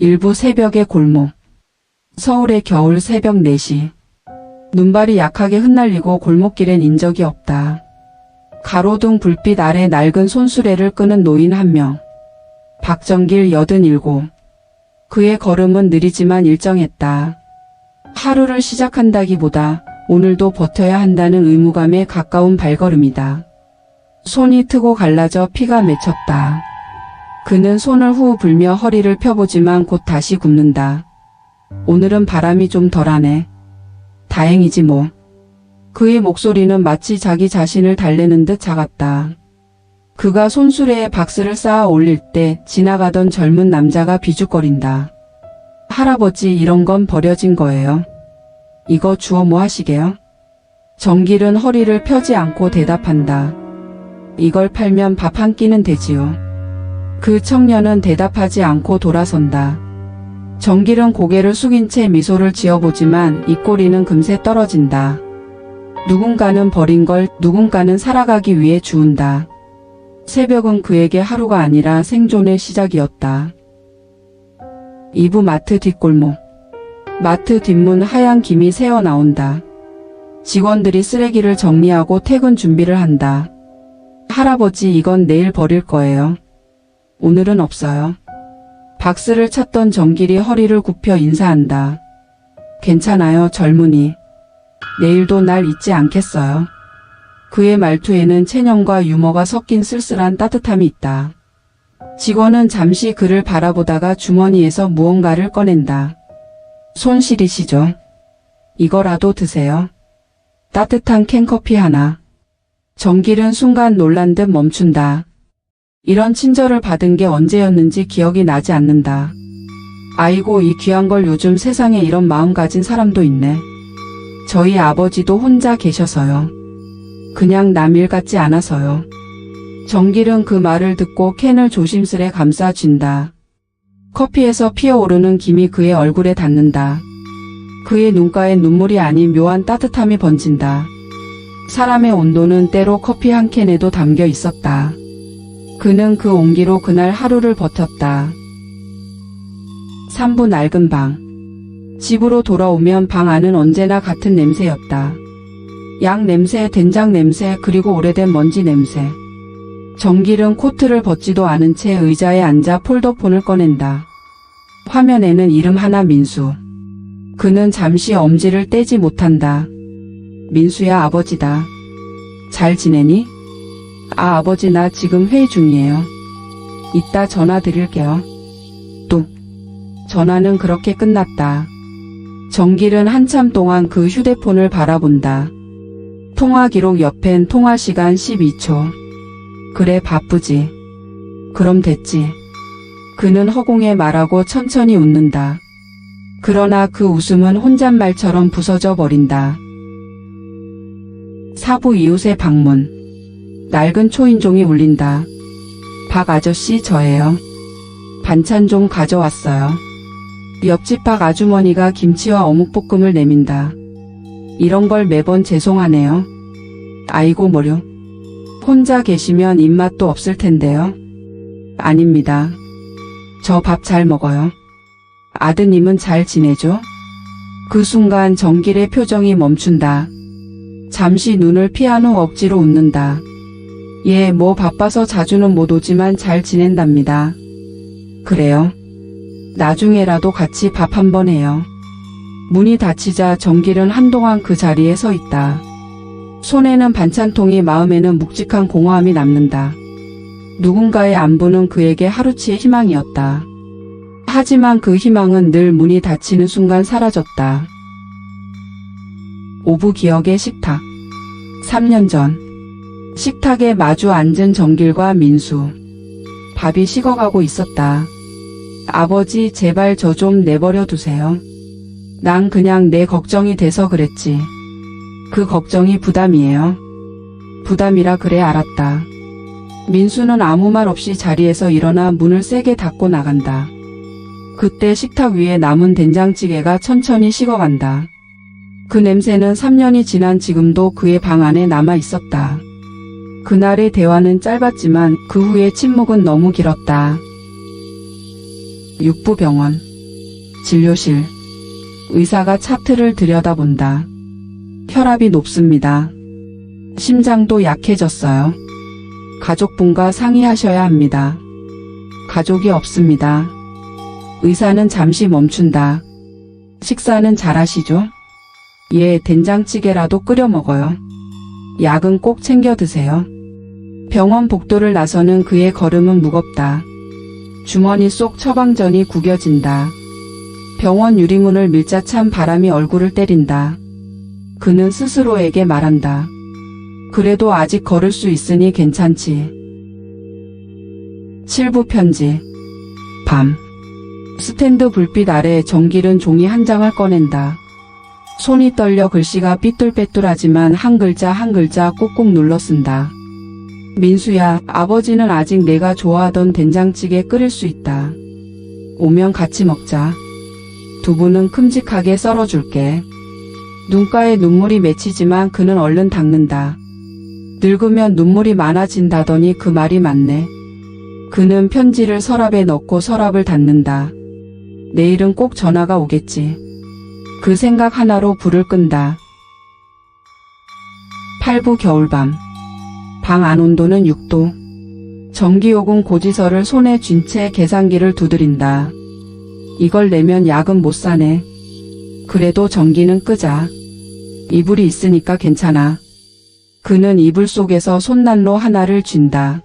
일부 새벽의 골목. 서울의 겨울 새벽 4시. 눈발이 약하게 흩날리고 골목길엔 인적이 없다. 가로등 불빛 아래 낡은 손수레를 끄는 노인 한 명. 박정길 87. 그의 걸음은 느리지만 일정했다. 하루를 시작한다기보다 오늘도 버텨야 한다는 의무감에 가까운 발걸음이다. 손이 트고 갈라져 피가 맺혔다. 그는 손을 후 불며 허리를 펴보지만 곧 다시 굽는다. 오늘은 바람이 좀 덜하네. 다행이지 뭐. 그의 목소리는 마치 자기 자신을 달래는 듯 작았다. 그가 손수레에 박스를 쌓아 올릴 때 지나가던 젊은 남자가 비죽거린다. 할아버지 이런 건 버려진 거예요. 이거 주워 뭐 하시게요? 정길은 허리를 펴지 않고 대답한다. 이걸 팔면 밥 한 끼는 되지요. 그 청년은 대답하지 않고 돌아선다. 정길은 고개를 숙인 채 미소를 지어보지만 입꼬리는 금세 떨어진다. 누군가는 버린 걸 누군가는 살아가기 위해 주운다. 새벽은 그에게 하루가 아니라 생존의 시작이었다. 이부 마트 뒷골목. 마트 뒷문 하얀 김이 새어 나온다. 직원들이 쓰레기를 정리하고 퇴근 준비를 한다. 할아버지 이건 내일 버릴 거예요. 오늘은 없어요. 박스를 찾던 정길이 허리를 굽혀 인사한다. 괜찮아요, 젊은이. 내일도 날 잊지 않겠어요. 그의 말투에는 체념과 유머가 섞인 쓸쓸한 따뜻함이 있다. 직원은 잠시 그를 바라보다가 주머니에서 무언가를 꺼낸다. 손실이시죠? 이거라도 드세요. 따뜻한 캔커피 하나. 정길은 순간 놀란 듯 멈춘다. 이런 친절을 받은 게 언제였는지 기억이 나지 않는다. 아이고 이 귀한 걸 요즘 세상에 이런 마음 가진 사람도 있네. 저희 아버지도 혼자 계셔서요. 그냥 남일 같지 않아서요. 정길은 그 말을 듣고 캔을 조심스레 감싸 쥔다. 커피에서 피어오르는 김이 그의 얼굴에 닿는다. 그의 눈가에 눈물이 아닌 묘한 따뜻함이 번진다. 사람의 온도는 때로 커피 한 캔에도 담겨 있었다. 그는 그 온기로 그날 하루를 버텼다. 3부 낡은 방. 집으로 돌아오면 방 안은 언제나 같은 냄새였다. 양 냄새, 된장 냄새, 그리고 오래된 먼지 냄새. 정길은 코트를 벗지도 않은 채 의자에 앉아 폴더폰을 꺼낸다. 화면에는 이름 하나 민수. 그는 잠시 엄지를 떼지 못한다. 민수야 아버지다. 잘 지내니? 아 아버지 나 지금 회의 중이에요. 이따 전화 드릴게요. 뚝. 전화는 그렇게 끝났다. 정길은 한참 동안 그 휴대폰을 바라본다. 통화 기록 옆엔 통화 시간 12초. 그래 바쁘지. 그럼 됐지. 그는 허공에 말하고 천천히 웃는다. 그러나 그 웃음은 혼잣말처럼 부서져 버린다. 사부 이웃의 방문. 낡은 초인종이 울린다. 박 아저씨 저예요. 반찬 좀 가져왔어요. 옆집 박 아주머니가 김치와 어묵볶음을 내민다. 이런 걸 매번 죄송하네요. 아이고 뭐려. 혼자 계시면 입맛도 없을 텐데요. 아닙니다. 저 밥 잘 먹어요. 아드님은 잘 지내죠? 그 순간 정길의 표정이 멈춘다. 잠시 눈을 피한 후 억지로 웃는다. 예, 뭐 바빠서 자주는 못 오지만 잘 지낸답니다. 그래요. 나중에라도 같이 밥 한번 해요. 문이 닫히자 정길은 한동안 그 자리에 서 있다. 손에는 반찬통이 마음에는 묵직한 공허함이 남는다. 누군가의 안부는 그에게 하루치의 희망이었다. 하지만 그 희망은 늘 문이 닫히는 순간 사라졌다. 오부 기억의 식탁. 3년 전. 식탁에 마주 앉은 정길과 민수. 밥이 식어가고 있었다. 아버지, 제발 저 좀 내버려 두세요. 난 그냥 내 걱정이 돼서 그랬지. 그 걱정이 부담이에요. 부담이라 그래 알았다. 민수는 아무 말 없이 자리에서 일어나 문을 세게 닫고 나간다. 그때 식탁 위에 남은 된장찌개가 천천히 식어간다. 그 냄새는 3년이 지난 지금도 그의 방 안에 남아 있었다. 그날의 대화는 짧았지만 그 후의 침묵은 너무 길었다. 육부병원 진료실. 의사가 차트를 들여다본다. 혈압이 높습니다. 심장도 약해졌어요. 가족분과 상의하셔야 합니다. 가족이 없습니다. 의사는 잠시 멈춘다. 식사는 잘하시죠? 예, 된장찌개라도 끓여 먹어요. 약은 꼭 챙겨 드세요. 병원 복도를 나서는 그의 걸음은 무겁다. 주머니 속 처방전이 구겨진다. 병원 유리문을 밀자 찬 바람이 얼굴을 때린다. 그는 스스로에게 말한다. 그래도 아직 걸을 수 있으니 괜찮지. 7부 편지. 밤. 스탠드 불빛 아래 정길은 종이 한 장을 꺼낸다. 손이 떨려 글씨가 삐뚤빼뚤하지만 한 글자 한 글자 꾹꾹 눌러 쓴다. 민수야, 아버지는 아직 내가 좋아하던 된장찌개 끓일 수 있다. 오면 같이 먹자. 두부는 큼직하게 썰어줄게. 눈가에 눈물이 맺히지만 그는 얼른 닦는다. 늙으면 눈물이 많아진다더니 그 말이 맞네. 그는 편지를 서랍에 넣고 서랍을 닫는다. 내일은 꼭 전화가 오겠지. 그 생각 하나로 불을 끈다. 8부 겨울밤. 방 안 온도는 6도. 전기요금 고지서를 손에 쥔 채 계산기를 두드린다. 이걸 내면 약은 못 사네. 그래도 전기는 끄자. 이불이 있으니까 괜찮아. 그는 이불 속에서 손난로 하나를 쥔다.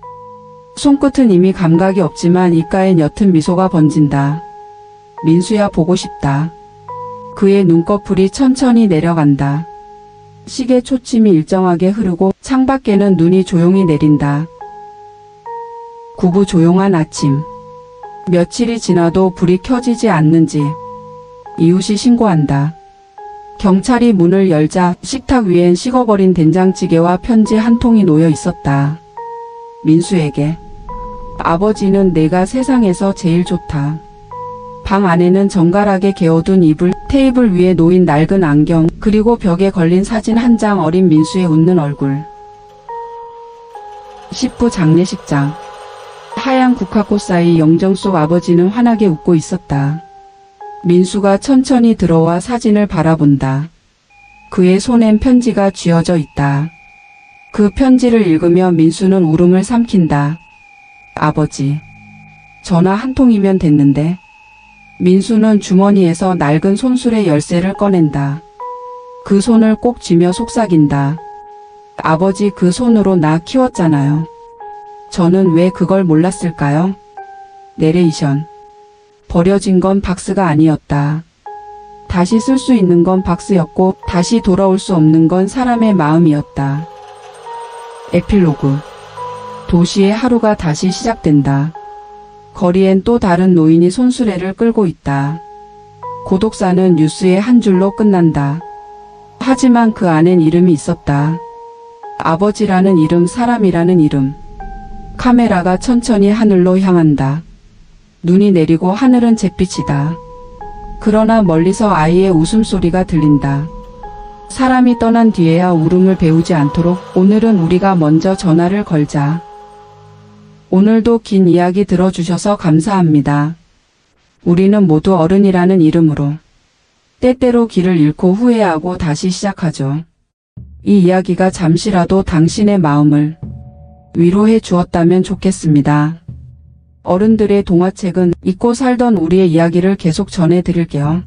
손끝은 이미 감각이 없지만 입가엔 옅은 미소가 번진다. 민수야 보고 싶다. 그의 눈꺼풀이 천천히 내려간다. 시계 초침이 일정하게 흐르고 창밖에는 눈이 조용히 내린다. 구부 조용한 아침. 며칠이 지나도 불이 켜지지 않는지 이웃이 신고한다. 경찰이 문을 열자 식탁 위엔 식어버린 된장찌개와 편지 한 통이 놓여 있었다. 민수에게 아버지는 내가 세상에서 제일 좋다. 방 안에는 정갈하게 개어둔 이불, 테이블 위에 놓인 낡은 안경, 그리고 벽에 걸린 사진 한 장 어린 민수의 웃는 얼굴. 10부 장례식장. 하얀 국화꽃 사이 영정 속 아버지는 환하게 웃고 있었다. 민수가 천천히 들어와 사진을 바라본다. 그의 손엔 편지가 쥐어져 있다. 그 편지를 읽으며 민수는 울음을 삼킨다. 아버지. 전화 한 통이면 됐는데. 민수는 주머니에서 낡은 손수레 열쇠를 꺼낸다. 그 손을 꼭 쥐며 속삭인다. 아버지 그 손으로 나 키웠잖아요. 저는 왜 그걸 몰랐을까요? 내레이션. 버려진 건 박스가 아니었다. 다시 쓸 수 있는 건 박스였고 다시 돌아올 수 없는 건 사람의 마음이었다. 에필로그. 도시의 하루가 다시 시작된다. 거리엔 또 다른 노인이 손수레를 끌고 있다. 고독사는 뉴스의 한 줄로 끝난다. 하지만 그 안엔 이름이 있었다. 아버지라는 이름, 사람이라는 이름. 카메라가 천천히 하늘로 향한다. 눈이 내리고 하늘은 잿빛이다. 그러나 멀리서 아이의 웃음소리가 들린다. 사람이 떠난 뒤에야 울음을 배우지 않도록 오늘은 우리가 먼저 전화를 걸자. 오늘도 긴 이야기 들어주셔서 감사합니다. 우리는 모두 어른이라는 이름으로 때때로 길을 잃고 후회하고 다시 시작하죠. 이 이야기가 잠시라도 당신의 마음을 위로해 주었다면 좋겠습니다. 어른들의 동화책은 잊고 살던 우리의 이야기를 계속 전해드릴게요.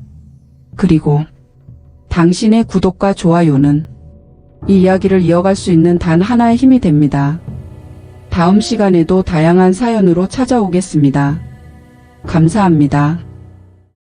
그리고 당신의 구독과 좋아요는 이 이야기를 이어갈 수 있는 단 하나의 힘이 됩니다. 다음 시간에도 다양한 사연으로 찾아오겠습니다. 감사합니다.